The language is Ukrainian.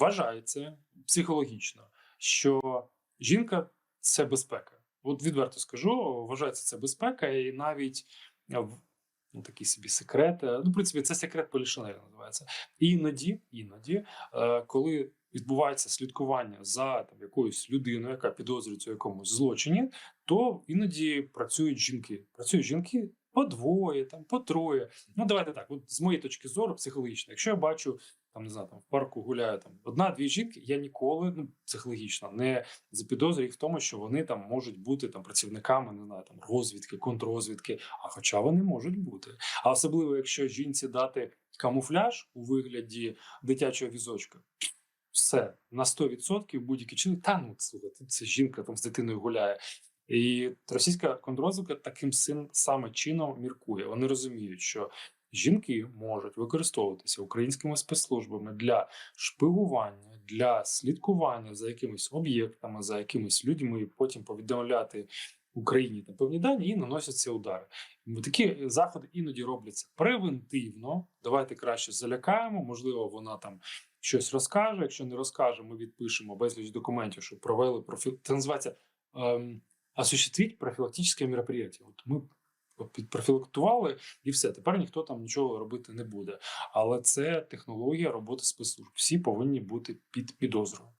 Вважається психологічно, що жінка це безпека. От відверто скажу, вважається це безпека, і навіть е, ну, такий собі секрет. Ну, в принципі, це секрет Полішинеля називається. Іноді, іноді, е, коли відбувається слідкування за там якоюсь людиною, яка підозрюється у якомусь злочині, то іноді працюють жінки. Працюють жінки по двоє, там по троє. Ну давайте так. От з моєї точки зору, психологічно, якщо я бачу там не знаю, там в парку гуляє там одна-дві жінки, я ніколи ну психологічно не запідозрюю їх в тому, що вони там можуть бути там працівниками, не знаю, там розвідки, контррозвідки. А хоча вони можуть бути. А особливо, якщо жінці дати камуфляж у вигляді дитячого візочка. Все на 100% будь-який чинник. Та ну слухайте, це жінка там з дитиною гуляє. І російська контррозвідка таким саме чином міркує. Вони розуміють, що жінки можуть використовуватися українськими спецслужбами для шпигування, для слідкування за якимись об'єктами, за якимись людьми, і потім повідомляти Україні та певні дані і наносяться удари. Такі заходи іноді робляться превентивно. Давайте краще залякаємо. Можливо, вона там щось розкаже. Якщо не розкаже, ми відпишемо безліч документів, що провели профі... Це називається ем, осуществить профілактичне мероприятие. От ми профілактували і все. Тепер ніхто там нічого робити не буде. Але це технологія роботи спецслужб. Всі повинні бути під підозрою.